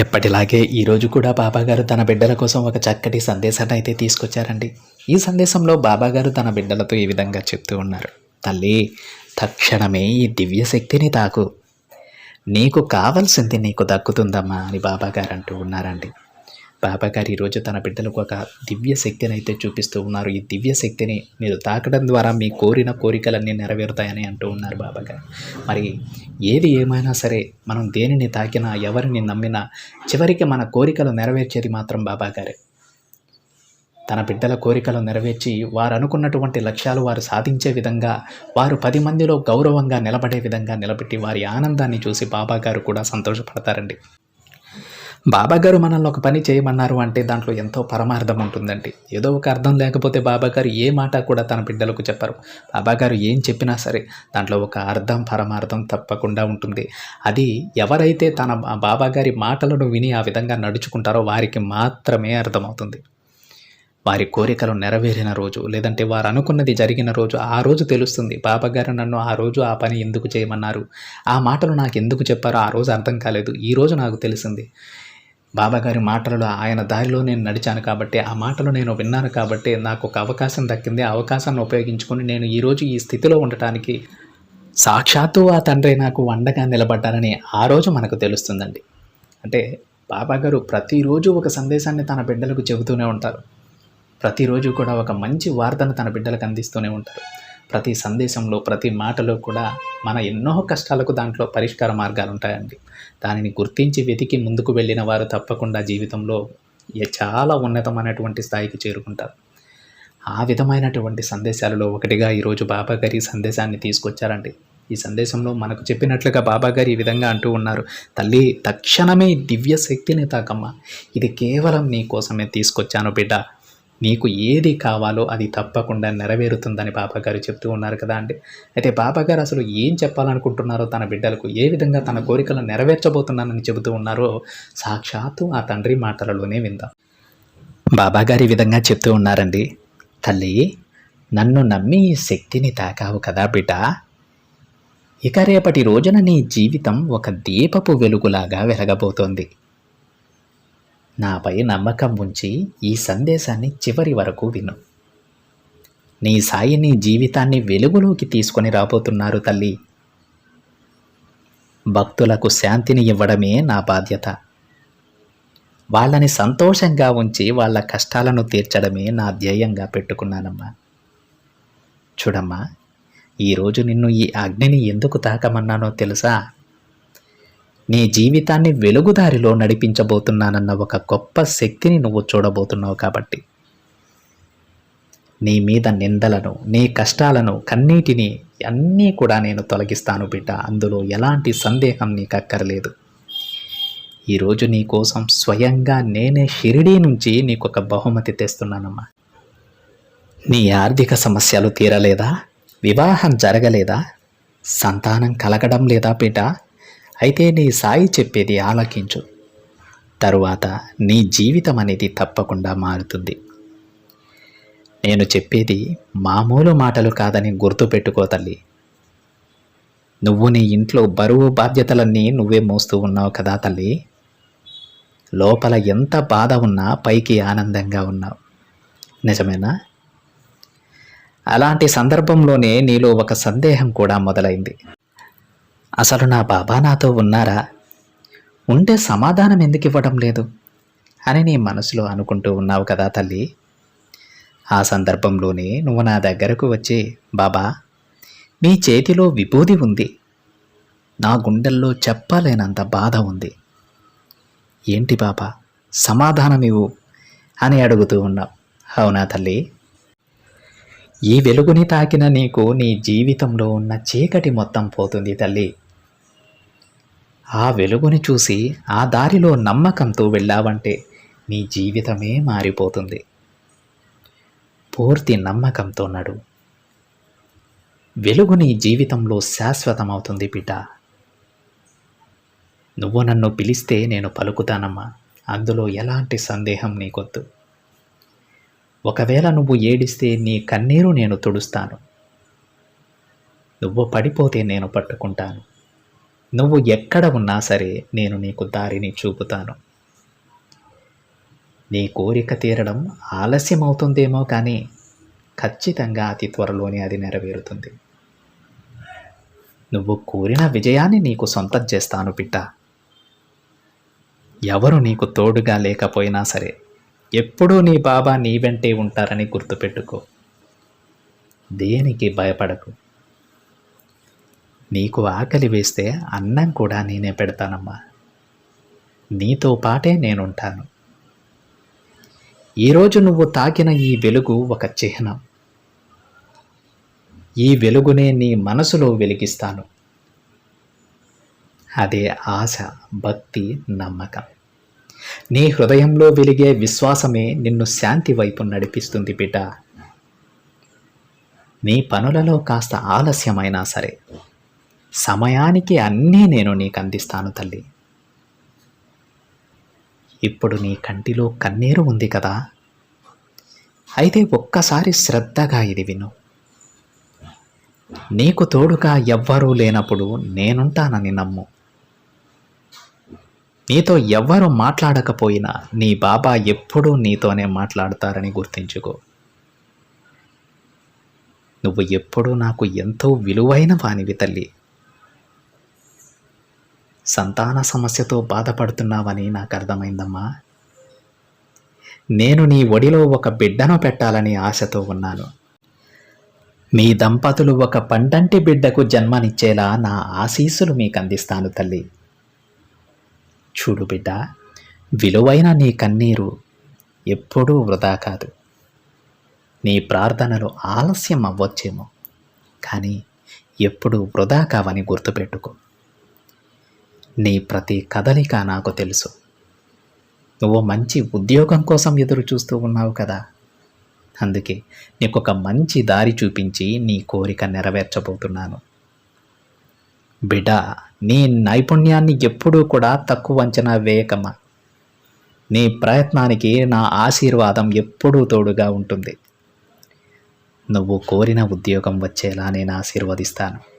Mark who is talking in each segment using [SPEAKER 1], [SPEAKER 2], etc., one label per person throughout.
[SPEAKER 1] ఎప్పటిలాగే ఈరోజు కూడా బాబాగారు తన బిడ్డల కోసం ఒక చక్కటి సందేశాన్ని అయితే తీసుకొచ్చారండి. ఈ సందేశంలో బాబాగారు తన బిడ్డలతో ఈ విధంగా చెప్తూ ఉన్నారు. తల్లి తక్షణమే ఈ దివ్య శక్తిని తాకు. నీకు కావలసింది నీకు దక్కుతుందమ్మా అని బాబాగారు అంటూ ఉన్నారండి. బాబాగారు ఈరోజు తన బిడ్డలకు ఒక దివ్య శక్తిని అయితే చూపిస్తూ ఉన్నారు. ఈ దివ్య శక్తిని మీరు తాకడం ద్వారా మీ కోరిన కోరికలన్నీ నెరవేరుతాయని అంటూ ఉన్నారు బాబాగారు మరి ఏది ఏమైనా సరే మనం దేనిని తాకినా ఎవరిని నమ్మినా చివరికి మన కోరికలు నెరవేర్చేది మాత్రం బాబాగారే తన బిడ్డల కోరికలు నెరవేర్చి వారు అనుకున్నటువంటి లక్ష్యాలు వారు సాధించే విధంగా వారు పది మందిలో గౌరవంగా నిలబడే విధంగా నిలబెట్టి వారి ఆనందాన్ని చూసి బాబాగారు కూడా సంతోషపడతారండి. బాబాగారు మనల్ని ఒక పని చేయమన్నారు అంటే దాంట్లో ఎంతో పరమార్థం ఉంటుందండి. ఏదో ఒక అర్థం లేకపోతే బాబాగారు ఏ మాట కూడా తన బిడ్డలకు చెప్పరు. బాబాగారు ఏం చెప్పినా సరే దాంట్లో ఒక అర్థం పరమార్థం తప్పకుండా ఉంటుంది. అది ఎవరైతే తన బాబాగారి మాటలను విని ఆ విధంగా నడుచుకుంటారో వారికి మాత్రమే అర్థమవుతుంది. వారి కోరికలు నెరవేరిన రోజు లేదంటే వారు అనుకున్నది జరిగిన రోజు ఆ రోజు తెలుస్తుంది. బాబాగారు నన్ను ఆ రోజు ఆ పని ఎందుకు చేయమన్నారు? ఆ మాటలు నాకు ఎందుకు చెప్పారో ఆ రోజు అర్థం కాలేదు. ఈ రోజు నాకు తెలిసింది. బాబాగారి మాటలలో ఆయన దారిలో నేను నడిచాను కాబట్టి ఆ మాటలు నేను విన్నాను కాబట్టి నాకు ఒక అవకాశం దక్కింది. ఆ అవకాశాన్ని ఉపయోగించుకొని నేను ఈరోజు ఈ స్థితిలో ఉండటానికి సాక్షాత్తు ఆ తండ్రి నాకు వండగా నిలబడ్డారని ఆ రోజు మనకు తెలుస్తుందండి. అంటే బాబాగారు ప్రతిరోజు ఒక సందేశాన్ని తన బిడ్డలకు చెబుతూనే ఉంటారు. ప్రతిరోజు కూడా ఒక మంచి వార్తను తన బిడ్డలకు అందిస్తూనే ఉంటారు. ప్రతి సందేశంలో ప్రతి మాటలో కూడా మన ఎన్నో కష్టాలకు దాంట్లో పరిష్కార మార్గాలు ఉంటాయండి. దానిని గుర్తించి వెతికి ముందుకు వెళ్ళిన వారు తప్పకుండా జీవితంలో ఏ- చాలా ఉన్నతమైనటువంటి స్థాయికి చేరుకుంటారు. ఆ విధమైనటువంటి సందేశాలలో ఒకటిగా ఈరోజు బాబా గారి సందేశాన్ని తీసుకొచ్చారండి. ఈ సందేశంలో మనకు చెప్పినట్లుగా బాబా గారు ఈ విధంగా అంటూ ఉన్నారు తల్లి తక్షణమే దివ్య శక్తిని తాకమ్మ. ఇది కేవలం నీ కోసమే తీసుకొచ్చాను బిడ్డ. నీకు ఏది కావాలో అది తప్పకుండా నెరవేరుతుందని బాబాగారు చెప్తూ ఉన్నారు కదా అండి. అయితే బాబాగారు అసలు ఏం చెప్పాలనుకుంటున్నారో తన బిడ్డలకు ఏ విధంగా తన కోరికలను నెరవేర్చబోతున్నానని చెబుతూ ఉన్నారో సాక్షాత్తు ఆ తండ్రి మాటలలోనే విందాం. బాబాగారు ఈ విధంగా చెప్తూ ఉన్నారండి. తల్లి నన్ను నమ్మి ఈ శక్తిని తాకావు కదా బిడ్డ. ఇక రేపటి రోజున నీ జీవితం ఒక దీపపు వెలుగులాగా వెలగబోతోంది. నాపై నమ్మకం ఉంచి ఈ సందేశాన్ని చివరి వరకు విను. నీ సాయి నీ జీవితాన్ని వెలుగులోకి తీసుకొని రాబోతున్నారు తల్లి. భక్తులకు శాంతిని ఇవ్వడమే నా బాధ్యత. వాళ్ళని సంతోషంగా ఉంచి వాళ్ళ కష్టాలను తీర్చడమే నా ధ్యేయంగా పెట్టుకున్నానమ్మా. చూడమ్మా ఈరోజు నిన్ను ఈ అగ్నిని ఎందుకు తాకమన్నానో తెలుసా? నీ జీవితాన్ని వెలుగుదారిలో నడిపించబోతున్నానన్న ఒక గొప్ప శక్తిని నువ్వు చూడబోతున్నావు కాబట్టి. నీ మీద నిందలను నీ కష్టాలను కన్నీటిని అన్నీ కూడా నేను తొలగిస్తాను బిడ్డ. అందులో ఎలాంటి సందేహం నీకు అక్కర్లేదు. ఈరోజు నీ కోసం స్వయంగా నేనే షిరిడీ నుంచి నీకు ఒక బహుమతి తెస్తున్నానమ్మా. నీ ఆర్థిక సమస్యలు తీరలేదా? వివాహం జరగలేదా? సంతానం కలగడం లేదా బిడ్డ? అయితే నీ సాయి చెప్పేది ఆలకించు. తరువాత నీ జీవితం అనేది తప్పకుండా మారుతుంది. నేను చెప్పేది మామూలు మాటలు కాదని గుర్తుపెట్టుకో తల్లి. నువ్వు నీ ఇంట్లో బరువు బాధ్యతలన్నీ నువ్వే మోస్తూ ఉన్నావు కదా తల్లి. లోపల ఎంత బాధ ఉన్నా పైకి ఆనందంగా ఉన్నావు. నిజమేనా? అలాంటి సందర్భంలోనే నీలో ఒక సందేహం కూడా మొదలైంది. అసలు నా బాబా నాతో ఉన్నారా? ఉంటే సమాధానం ఎందుకు ఇవ్వడం లేదు? అని నీ మనసులో అనుకుంటూ ఉన్నావు కదా తల్లి. ఆ సందర్భంలోనే నువ్వు నా దగ్గరకు వచ్చి బాబా మీ చేతిలో విభూది ఉంది. నా గుండెల్లో చెప్పలేనంత బాధ ఉంది. ఏంటి బాబా సమాధానం ఇవ్వు అని అడుగుతూ ఉన్నావు. అవునా తల్లి? ఈ వెలుగుని తాకిన నీకు నీ జీవితంలో ఉన్న చీకటి మొత్తం పోతుంది తల్లి. ఆ వెలుగుని చూసి ఆ దారిలో నమ్మకంతో వెళ్ళావంటే నీ జీవితమే మారిపోతుంది. పూర్తి నమ్మకంతో నడు. వెలుగు నీ జీవితంలో శాశ్వతమవుతుంది బిడ్డ నువ్వు నన్ను పిలిస్తే నేను పలుకుతానమ్మా. అందులో ఎలాంటి సందేహం నీకొద్దు. ఒకవేళ నువ్వు ఏడిస్తే నీ కన్నీరు నేను తుడుస్తాను. నువ్వు పడిపోతే నేను పట్టుకుంటాను. నువ్వు ఎక్కడ ఉన్నా సరే నేను నీకు దారిని చూపుతాను. నీ కోరిక తీరడం ఆలస్యం అవుతుందేమో కానీ ఖచ్చితంగా అతి త్వరలోనే అది నెరవేరుతుంది. నువ్వు కోరిన విజయాన్ని నీకు సొంతం చేస్తాను బిడ్డ ఎవరు నీకు తోడుగా లేకపోయినా సరే ఎప్పుడూ నీ బాబా నీ వెంటే ఉంటారని గుర్తుపెట్టుకో. దేనికి భయపడకు? నీకు ఆకలి వేస్తే అన్నం కూడా నేనే పెడతానమ్మా. నీతో పాటే నేనుంటాను. ఈరోజు నువ్వు తాకిన ఈ వెలుగు ఒక చిహ్నం. ఈ వెలుగునే నీ మనసులో వెలిగిస్తాను. అదే ఆశ భక్తి నమ్మకం. నీ హృదయంలో వెలిగే విశ్వాసమే నిన్ను శాంతి వైపు నడిపిస్తుంది బిడ్డ. నీ పనులలో కాస్త ఆలస్యమైనా సరే. సమయానికి అన్నీ నేను నీకు అందిస్తాను తల్లి. ఇప్పుడు నీ కంటిలో కన్నీరు ఉంది కదా. అయితే ఒక్కసారి శ్రద్ధగా ఇది విను. నీకు తోడుగా ఎవ్వరూ లేనప్పుడు నేనుంటానని నమ్ము. నీతో ఎవ్వరు మాట్లాడకపోయినా నీ బాబా ఎప్పుడూ నీతోనే మాట్లాడతారని గుర్తించుకో. నువ్వు ఎప్పుడూ నాకు ఎంతో విలువైన వానివి తల్లి. సంతాన సమస్యతో బాధపడుతున్నావని నాకు అర్థమైందమ్మా. నేను నీ ఒడిలో ఒక బిడ్డను పెట్టాలని ఆశతో ఉన్నాను. మీ దంపతులు ఒక పండంటి బిడ్డకు జన్మనిచ్చేలా నా ఆశీస్సులు మీకు అందిస్తాను తల్లి. చూడు బిడ్డ విలువైన నీ కన్నీరు ఎప్పుడూ వృధా కాదు. నీ ప్రార్థనలు ఆలస్యం అవ్వచ్చేమో కానీ ఎప్పుడూ వృధా కావని గుర్తుపెట్టుకో. నీ ప్రతి కదలిక నాకు తెలుసు. నువ్వు మంచి ఉద్యోగం కోసం ఎదురు చూస్తూ ఉన్నావు కదా. అందుకే నీకు ఒక మంచి దారి చూపించి నీ కోరిక నెరవేర్చబోతున్నాను. బిడ్డ నీ నైపుణ్యాన్ని ఎప్పుడూ కూడా తక్కువ అంచనా వేయకమ్మా. నీ ప్రయత్నానికి నా ఆశీర్వాదం ఎప్పుడూ తోడుగా ఉంటుంది. నువ్వు కోరిన ఉద్యోగం వచ్చేలా నేను ఆశీర్వదిస్తాను.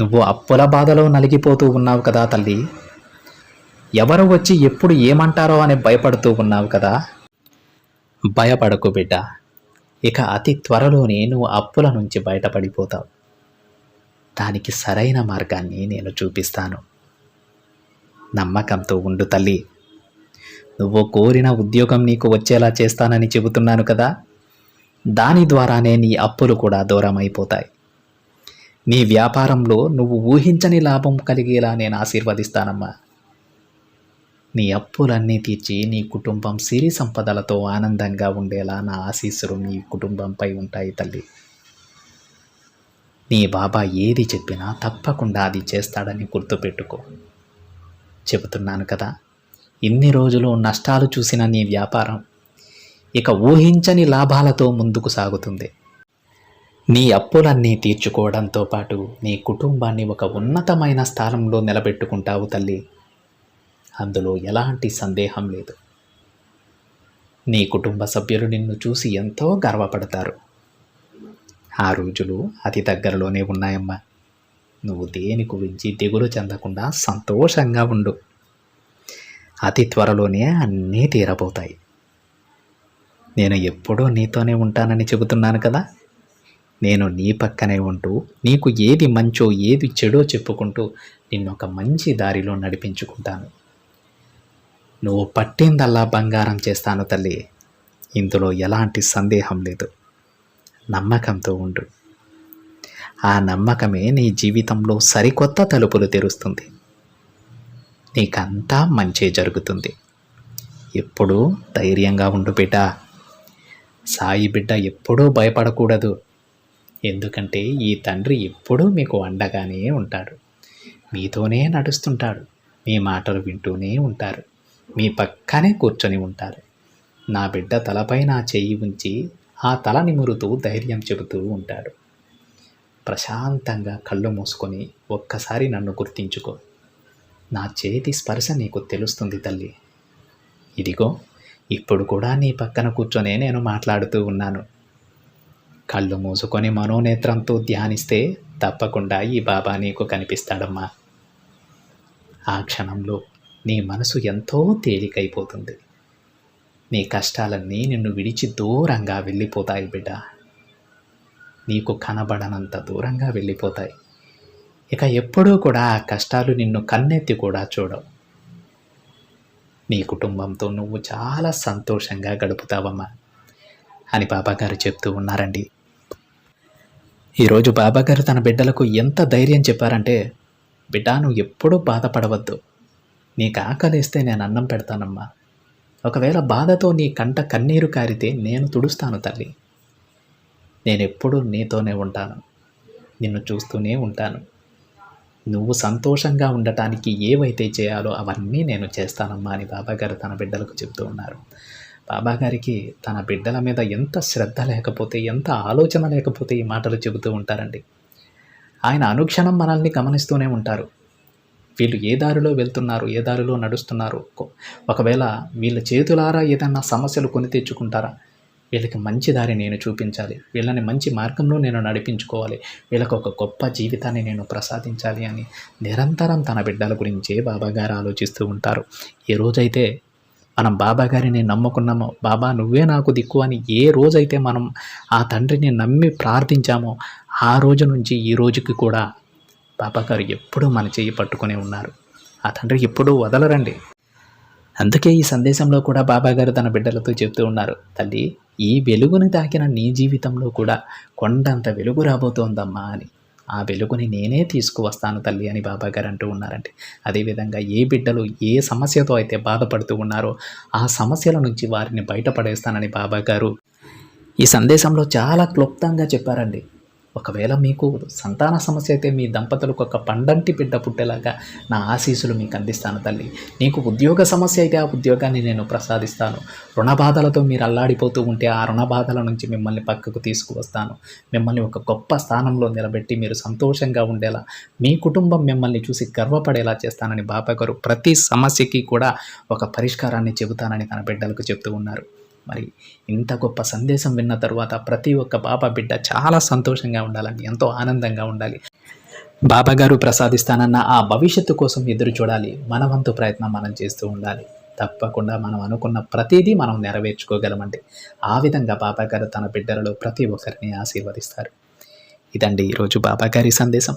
[SPEAKER 1] నువ్వు అప్పుల బాధలో నలిగిపోతూ ఉన్నావు కదా తల్లి. ఎవరు వచ్చి ఎప్పుడు ఏమంటారో అని భయపడుతూ ఉన్నావు కదా. భయపడకు బిడ్డ. ఇక అతి త్వరలోనే నువ్వు అప్పుల నుంచి బయటపడిపోతావు. దానికి సరైన మార్గాన్ని నేను చూపిస్తాను. నమ్మకంతో ఉండు తల్లి. నువ్వు కోరిన ఉద్యోగం నీకు వచ్చేలా చేస్తానని చెబుతున్నాను కదా. దాని ద్వారానే నీ అప్పులు కూడా దూరం అయిపోతాయి నీ వ్యాపారంలో నువ్వు ఊహించని లాభం కలిగేలా నేను ఆశీర్వదిస్తానమ్మా. నీ అప్పులన్నీ తీర్చి నీ కుటుంబం సిరి సంపదలతో ఆనందంగా ఉండేలా నా ఆశీస్సులు నీ కుటుంబంపై ఉంటాయి తల్లి. నీ బాబా ఏది చెప్పినా తప్పకుండా అది చేస్తాడని గుర్తుపెట్టుకో. చెబుతున్నాను కదా ఇన్ని రోజులు నష్టాలు చూసిన నీ వ్యాపారం ఇక ఊహించని లాభాలతో ముందుకు సాగుతుంది. నీ అప్పులన్నీ తీర్చుకోవడంతో పాటు నీ కుటుంబాన్ని ఒక ఉన్నతమైన స్థానంలో నిలబెట్టుకుంటావు తల్లి. అందులో ఎలాంటి సందేహం లేదు. నీ కుటుంబ సభ్యులు నిన్ను చూసి ఎంతో గర్వపడతారు. ఆ రోజులు అతి దగ్గరలోనే ఉన్నాయమ్మా. నువ్వు దేని గురించి దిగులు చెందకుండా సంతోషంగా ఉండు. అతి త్వరలోనే అన్నీ తీరబోతాయి. నేను ఎప్పుడూ నీతోనే ఉంటానని చెబుతున్నాను కదా. నేను నీ పక్కనే ఉంటూ నీకు ఏది మంచో ఏది చెడో చెప్పుకుంటూ నిన్ను ఒక మంచి దారిలో నడిపించుకుంటాను. నువ్వు పట్టిందల్లా బంగారం చేస్తాను తల్లి. ఇందులో ఎలాంటి సందేహం లేదు. నమ్మకంతో ఉండు. ఆ నమ్మకమే నీ జీవితంలో సరికొత్త తలుపులు తెరుస్తుంది. నీకంతా మంచి జరుగుతుంది. ఎప్పుడూ ధైర్యంగా ఉండు బిడ్డ. సాయి బిడ్డ ఎప్పుడూ భయపడకూడదు. ఎందుకంటే ఈ తండ్రి ఎప్పుడూ మీకు అండగానే ఉంటాడు. మీతోనే నడుస్తుంటాడు. మీ మాటలు వింటూనే ఉంటారు. మీ పక్కనే కూర్చొని ఉంటారు. నా బిడ్డ తలపై నా చెయ్యి ఉంచి ఆ తల నిమురుతూ ధైర్యం చెబుతూ ఉంటాడు. ప్రశాంతంగా కళ్ళు మూసుకొని ఒక్కసారి నన్ను గుర్తించుకో. నా చేతి స్పర్శ నీకు తెలుస్తుంది తల్లి. ఇదిగో ఇప్పుడు కూడా నీ పక్కన కూర్చొనే నేను మాట్లాడుతూ ఉన్నాను. కళ్ళు మూసుకొని మనోనేత్రంతో ధ్యానిస్తే తప్పకుండా ఈ బాబా నీకు కనిపిస్తాడమ్మా. ఆ క్షణంలో నీ మనసు ఎంతో తేలికైపోతుంది. నీ కష్టాలన్నీ నిన్ను విడిచి దూరంగా వెళ్ళిపోతాయి బిడ్డ. నీకు కనబడనంత దూరంగా వెళ్ళిపోతాయి. ఇక ఎప్పుడూ కూడా ఆ కష్టాలు నిన్ను కన్నెత్తి కూడా చూడవు. నీ కుటుంబంతో నువ్వు చాలా సంతోషంగా గడుపుతావమ్మా. అని బాబాగారు చెప్తూ ఉన్నారండి. ఈరోజు బాబాగారు తన బిడ్డలకు ఎంత ధైర్యం చెప్పారంటే బిడ్డ నువ్వు ఎప్పుడూ బాధపడవద్దు. నీకు ఆకలిస్తే నేను అన్నం పెడతానమ్మా. ఒకవేళ బాధతో నీ కంట కన్నీరు కారితే నేను తుడుస్తాను తల్లి. నేను ఎప్పుడూ నీతోనే ఉంటాను. నిన్ను చూస్తూనే ఉంటాను. నువ్వు సంతోషంగా ఉండటానికి ఏవైతే చేయాలో అవన్నీ నేను చేస్తానమ్మా అని బాబాగారు తన బిడ్డలకు చెప్తూ ఉన్నారు. బాబాగారికి తన బిడ్డల మీద ఎంత శ్రద్ధ లేకపోతే ఎంత ఆలోచన లేకపోతే ఈ మాటలు చెబుతూ ఉంటారండి. ఆయన అనుక్షణం మనల్ని గమనిస్తూనే ఉంటారు. వీళ్ళు ఏ దారిలో వెళ్తున్నారు ఏ దారిలో నడుస్తున్నారు? ఒకవేళ వీళ్ళ చేతులారా ఏదన్నా సమస్యలు కొని తెచ్చుకుంటారా? వీళ్ళకి మంచి దారి నేను చూపించాలి. వీళ్ళని మంచి మార్గంలో నేను నడిపించుకోవాలి. వీళ్ళకి ఒక గొప్ప జీవితాన్ని నేను ప్రసాదించాలి అని నిరంతరం తన బిడ్డల గురించే బాబాగారు ఆలోచిస్తూ ఉంటారు. ఏ రోజైతే మనం బాబా గారిని నమ్ముకున్నామో బాబా నువ్వే నాకు దిక్కు అని ఏ రోజైతే మనం ఆ తండ్రిని నమ్మి ప్రార్థించామో ఆ రోజు నుంచి ఈ రోజుకి కూడా బాబా గారు ఎప్పుడూ మన చెయ్యి పట్టుకునే ఉన్నారు. ఆ తండ్రి ఎప్పుడూ వదలరండి. అందుకే ఈ సందేశంలో కూడా బాబా గారు తన బిడ్డలతో చెప్తూ ఉన్నారు తల్లి ఈ వెలుగుని తాకిన నీ జీవితంలో కూడా కొండంత వెలుగు రాబోతోందమ్మా అని. ఆ వెలుగుని నేనే తీసుకువస్తాను తల్లి అని బాబాగారు అంటూ ఉన్నారండి. అదేవిధంగా ఏ బిడ్డలు ఏ సమస్యతో అయితే బాధపడుతూ ఉన్నారో ఆ సమస్యల నుంచి వారిని బయటపడేస్తానని బాబాగారు ఈ సందేశంలో చాలా క్లుప్తంగా చెప్పారండి. ఒకవేళ మీకు సంతాన సమస్య అయితే మీ దంపతులకు ఒక పండంటి బిడ్డ పుట్టేలాగా నా ఆశీస్సులు మీకు అందిస్తాను తల్లి. నీకు ఉద్యోగ సమస్య అయితే ఆ ఉద్యోగాన్ని నేను ప్రసాదిస్తాను. రుణ బాధలతో మీరు అల్లాడిపోతూ ఉంటే ఆ రుణ బాధల నుంచి మిమ్మల్ని పక్కకు తీసుకువస్తాను. మిమ్మల్ని ఒక గొప్ప స్థానంలో నిలబెట్టి మీరు సంతోషంగా ఉండేలా మీ కుటుంబం మిమ్మల్ని చూసి గర్వపడేలా చేస్తానని బాబా గారు ప్రతి సమస్యకి కూడా ఒక పరిష్కారాన్ని చెబుతానని తన బిడ్డలకు చెప్తూ ఉన్నారు. మరి ఇంత గొప్ప సందేశం విన్న తర్వాత ప్రతి ఒక్క బాబా బిడ్డ చాలా సంతోషంగా ఉండాలని ఎంతో ఆనందంగా ఉండాలి. బాబా గారు ప్రసాదిస్తానన్న ఆ భవిష్యత్తు కోసం ఎదురు చూడాలి. మన వంతు ప్రయత్నం మనం చేస్తూ ఉండాలి. తప్పకుండా మనం అనుకున్న ప్రతిదీ మనం నెరవేర్చుకోగలమండి ఆ విధంగా బాబా గారు తన బిడ్డలలో ప్రతి ఒక్కరిని ఆశీర్వదిస్తారు. ఇదండి ఈరోజు బాబా గారి సందేశం.